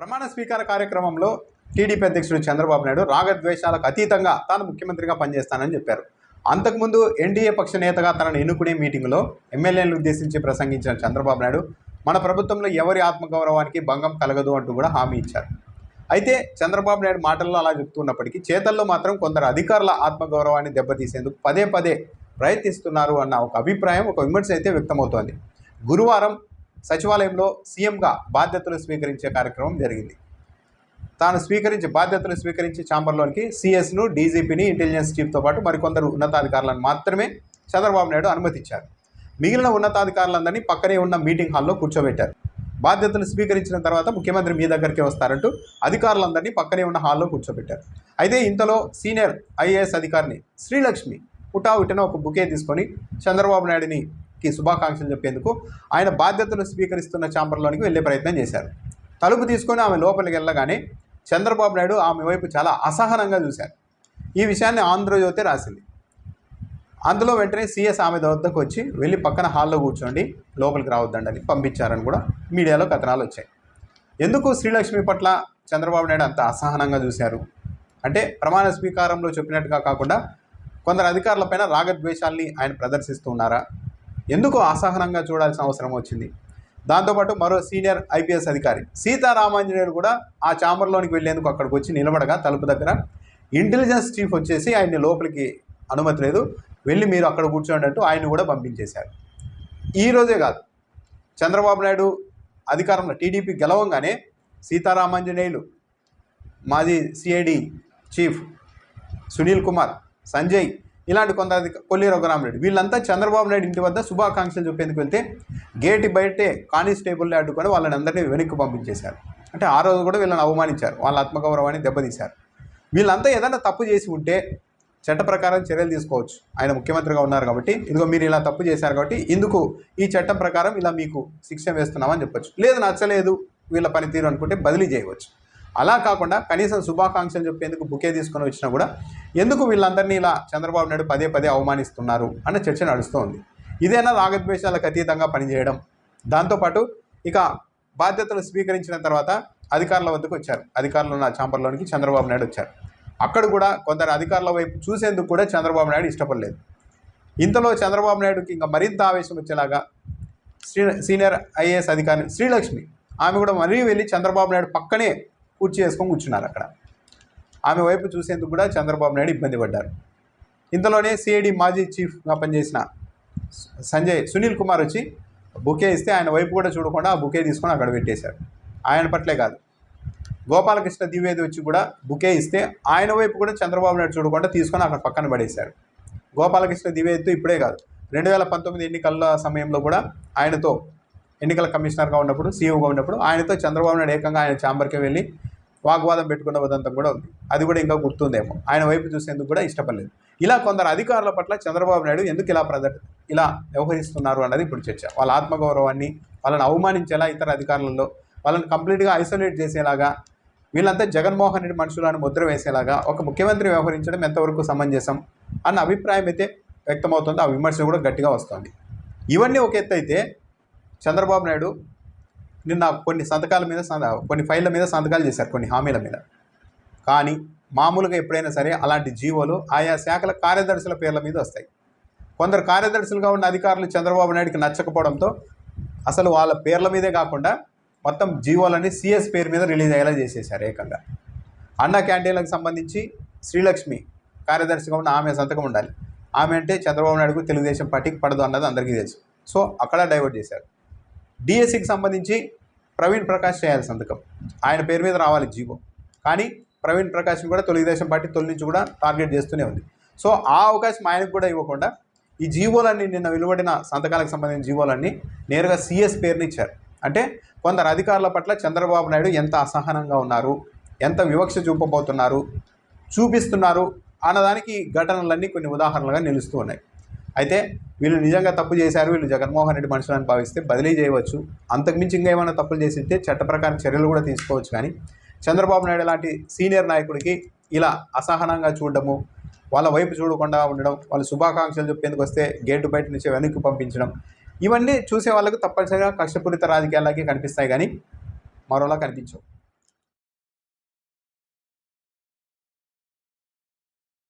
ప్రమాణ స్వీకార కార్యక్రమంలో టీడీపీ అధ్యక్షుడు చంద్రబాబు నాయుడు రాగద్వేషాలకు అతీతంగా తాను ముఖ్యమంత్రిగా పనిచేస్తానని చెప్పారు. అంతకుముందు ఎన్డీఏ పక్ష నేతగా తనను ఎన్నుకునే మీటింగ్లో ఎమ్మెల్యేలను ఉద్దేశించి ప్రసంగించిన చంద్రబాబు నాయుడు మన ప్రభుత్వంలో ఎవరి ఆత్మగౌరవానికి భంగం కలగదు అంటూ కూడా హామీ ఇచ్చారు. అయితే చంద్రబాబు నాయుడు మాటల్లో అలా చెప్తున్నప్పటికీ చేతల్లో మాత్రం కొందరు అధికారుల ఆత్మగౌరవాన్ని దెబ్బతీసేందుకు పదే పదే ప్రయత్నిస్తున్నారు అన్న ఒక అభిప్రాయం ఒక విమర్శ అయితే వ్యక్తమవుతోంది. గురువారం సచివాలయంలో సీఎంగా బాధ్యతలు స్వీకరించే కార్యక్రమం జరిగింది. తాను స్వీకరించి బాధ్యతలు స్వీకరించి ఛాంబర్లోనికి సిఎస్ను డీజీపీని ఇంటెలిజెన్స్ చీఫ్తో పాటు మరికొందరు ఉన్నతాధికారులను మాత్రమే చంద్రబాబు నాయుడు అనుమతిచ్చారు మిగిలిన ఉన్నతాధికారులందరినీ పక్కనే ఉన్న మీటింగ్ హాల్లో కూర్చోబెట్టారు. బాధ్యతలు స్వీకరించిన తర్వాత ముఖ్యమంత్రి మీ దగ్గరికి వస్తారంటూ అధికారులందరినీ పక్కనే ఉన్న హాల్లో కూర్చోబెట్టారు. అయితే ఇంతలో సీనియర్ ఐఏఎస్ అధికారిని శ్రీలక్ష్మి హుటాహుటిన ఒక బుకే తీసుకొని చంద్రబాబు నాయుడిని కి శుభాకాంక్షలు చెప్పేందుకు ఆయన బాధ్యతలు స్వీకరిస్తున్న ఛాంబర్లోనికి వెళ్ళే ప్రయత్నం చేశారు. తలుపు తీసుకొని ఆమె లోపలికి వెళ్ళగానే చంద్రబాబు నాయుడు ఆమె వైపు చాలా అసహనంగా చూశారు. ఈ విషయాన్ని ఆంధ్రజ్యోతి రాసింది. అందులో వెంటనే సీఎస్ ఆమె వద్దకు వచ్చి వెళ్ళి పక్కన హాల్లో కూర్చోండి లోపలికి రావద్దండి పంపించారని కూడా మీడియాలో కథనాలు వచ్చాయి. ఎందుకు శ్రీలక్ష్మి పట్ల చంద్రబాబు నాయుడు అంత అసహనంగా చూశారు? అంటే ప్రమాణ స్వీకారంలో చెప్పినట్టుగా కాకుండా కొందరు అధికారులపైన రాగద్వేషాల్ని ఆయన ప్రదర్శిస్తూ ఉన్నారా? ఎందుకు అసహనంగా చూడాల్సిన అవసరం వచ్చింది? దాంతోపాటు మరో సీనియర్ ఐపీఎస్ అధికారి సీతారామాంజనేయుడు కూడా ఆ ఛాంబర్లోనికి వెళ్ళేందుకు అక్కడికి వచ్చి నిలబడగా తలుపు దగ్గర ఇంటెలిజెన్స్ చీఫ్ వచ్చేసి ఆయన్ని లోపలికి అనుమతి లేదు. వెళ్ళి మీరు అక్కడ కూర్చోండి అంటూ ఆయన్ని కూడా పంపించేశారు. ఈరోజే కాదు. చంద్రబాబు నాయుడు అధికారంలో టీడీపీ గెలవంగానే సీతారామాంజనేయులు మాజీ సిఐడి చీఫ్ సునీల్ కుమార్ సంజయ్ ఇలాంటి కొంత కొల్లి రఘురామరెడ్డి వీళ్ళంతా చంద్రబాబు నాయుడు ఇంటి వద్ద శుభాకాంక్షలు చెప్పేందుకు వెళ్తే గేట్ బయటే కానిస్టేబుల్ని అడ్డుకొని వాళ్ళని అందరినీ వెనక్కి పంపించేశారు. అంటే ఆ రోజు కూడా వీళ్ళని అవమానించారు. వాళ్ళ ఆత్మగౌరవాన్ని దెబ్బతీశారు. వీళ్ళంతా ఏదైనా తప్పు చేసి ఉంటే చట్ట ప్రకారం చర్యలు తీసుకోవచ్చు. ఆయన ముఖ్యమంత్రిగా ఉన్నారు కాబట్టి ఇదిగో మీరు ఇలా తప్పు చేశారు కాబట్టి ఇందుకు ఈ చట్టం ప్రకారం ఇలా మీకు శిక్ష వేస్తున్నామని చెప్పొచ్చు. లేదు నచ్చలేదు వీళ్ళ పనితీరు అనుకుంటే బదిలీ చేయవచ్చు. అలా కాకుండా కనీసం శుభాకాంక్షలు చెప్పేందుకు బుకే తీసుకొని వచ్చినా కూడా ఎందుకు వీళ్ళందరినీ ఇలా చంద్రబాబు నాయుడు పదే పదే అవమానిస్తున్నారు అన్న చర్చ నడుస్తోంది. ఇదేనా రాగద్వేషాలకు అతీతంగా పనిచేయడం. దాంతోపాటు ఇక బాధ్యతలు స్వీకరించిన తర్వాత అధికారుల వద్దకు వచ్చారు. అధికారులు ఉన్న చాంపర్లోనికి చంద్రబాబు నాయుడు వచ్చారు. అక్కడ కూడా కొందరు అధికారుల వైపు చూసేందుకు కూడా చంద్రబాబు నాయుడు ఇష్టపడలేదు. ఇంతలో చంద్రబాబు నాయుడుకి ఇంకా మరింత ఆవేశం వచ్చేలాగా శ్రీ సీనియర్ ఐఏఎస్ అధికారి శ్రీలక్ష్మి ఆమె కూడా మరీ వెళ్ళి చంద్రబాబు నాయుడు పక్కనే కుర్చీ వేసుకొని కూర్చున్నారు అక్కడ. ఆమె వైపు చూసేందుకు కూడా చంద్రబాబు నాయుడు ఇబ్బంది పడ్డారు. ఇంతలోనే సిఐడి మాజీ చీఫ్గా పనిచేసిన సంజయ్ సునీల్ కుమార్ వచ్చి బుకే ఇస్తే ఆయన వైపు కూడా చూడకుండా ఆ బుకే తీసుకొని అక్కడ పెట్టేశారు. ఆయన పట్లే కాదు. గోపాలకృష్ణ ద్వివేది వచ్చి కూడా బుకే ఇస్తే ఆయన వైపు కూడా చంద్రబాబు నాయుడు చూడకుండా తీసుకొని అక్కడ పక్కన పడేశారు. గోపాలకృష్ణ ద్వివేదితో ఇప్పుడే కాదు. రెండు వేల పంతొమ్మిది ఎన్నికల సమయంలో కూడా ఆయనతో ఎన్నికల కమిషనర్గా ఉన్నప్పుడు సీఈఓగా ఉన్నప్పుడు ఆయనతో చంద్రబాబు నాయుడు ఏకంగా ఆయన ఛాంబర్కి వెళ్ళి వాగ్వాదం పెట్టుకున్న ఉదంతం కూడా ఉంది. అది కూడా ఇంకా గుర్తుందేమో. ఆయన వైపు చూసేందుకు కూడా ఇష్టపడలేదు. ఇలా కొందరు అధికారుల పట్ల చంద్రబాబు నాయుడు ఎందుకు ఇలా ప్రద ఇలా వ్యవహరిస్తున్నారు అన్నది ఇప్పుడు చర్చ. వాళ్ళ ఆత్మగౌరవాన్ని వాళ్ళని అవమానించేలా ఇతర అధికారులలో వాళ్ళని కంప్లీట్గా ఐసోలేట్ చేసేలాగా వీళ్ళంతా జగన్మోహన్ రెడ్డి మనుషులను ముద్ర వేసేలాగా ఒక ముఖ్యమంత్రి వ్యవహరించడం ఎంతవరకు సమంజసం అన్న అభిప్రాయం అయితే వ్యక్తమవుతుంది. ఆ విమర్శ కూడా గట్టిగా వస్తుంది. ఇవన్నీ ఒక ఎత్తు అయితే చంద్రబాబు నాయుడు నిన్న కొన్ని సంతకాల మీద కొన్ని ఫైళ్ళ మీద సంతకాలు చేశారు కొన్ని హామీల మీద. కానీ మామూలుగా ఎప్పుడైనా సరే అలాంటి జీవోలు ఆయా శాఖల కార్యదర్శుల పేర్ల మీద వస్తాయి. కొందరు కార్యదర్శులుగా ఉన్న అధికారులు చంద్రబాబు నాయుడుకి నచ్చకపోవడంతో అసలు వాళ్ళ పేర్ల మీదే కాకుండా మొత్తం జీవోలన్నీ సిఎస్ పేరు మీద రిలీజ్ అయ్యేలా చేసేశారు ఏకంగా. అన్న క్యాంటీన్లకు సంబంధించి శ్రీలక్ష్మి కార్యదర్శిగా ఉన్న ఆమె సంతకం ఉండాలి. ఆమె అంటే చంద్రబాబు నాయుడుకు తెలుగుదేశం పార్టీకి పడదు అన్నది అందరికీ తెలుసు. సో అక్కడ డైవర్ట్ చేశారు. డిఎస్సికి సంబంధించి ప్రవీణ్ ప్రకాష్ చేయాలి సంతకం. ఆయన పేరు మీద రావాలి జీవో. కానీ ప్రవీణ్ ప్రకాష్ని కూడా తెలుగుదేశం పార్టీ తొలి నుంచి కూడా టార్గెట్ చేస్తూనే ఉంది. సో ఆ అవకాశం ఆయనకు కూడా ఇవ్వకుండా ఈ జీవోలన్నీ నిన్న వెలువడిన సంతకాలకు సంబంధించిన జీవోలన్నీ నేరుగా సిఎస్ పేరుని ఇచ్చారు. అంటే కొందరు అధికారుల పట్ల చంద్రబాబు నాయుడు ఎంత అసహనంగా ఉన్నారు ఎంత వివక్ష చూపబోతున్నారు చూపిస్తున్నారు అన్నదానికి ఘటనలన్నీ కొన్ని ఉదాహరణలుగా నిలుస్తూ ఉన్నాయి. అయితే వీళ్ళు నిజంగా తప్పు చేశారు వీళ్ళు జగన్మోహన్ రెడ్డి మనుషులను భావిస్తే బదిలీ చేయవచ్చు. అంతకుమించి ఇంకా ఏమైనా తప్పులు చేసింటే చట్ట ప్రకారం చర్యలు కూడా తీసుకోవచ్చు కానీ చంద్రబాబు నాయుడు లాంటి సీనియర్ నాయకుడికి ఇలా అసహనంగా చూడడము వాళ్ళ వైపు చూడకుండా ఉండడం వాళ్ళ శుభాకాంక్షలు చెప్పేందుకు వస్తే గేటు బయట నుంచి వెనక్కి పంపించడం ఇవన్నీ చూసే వాళ్ళకు తప్పనిసరిగా కష్టపూరిత రాజకీయాలకి కనిపిస్తాయి కానీ మరోలా కనిపించవు.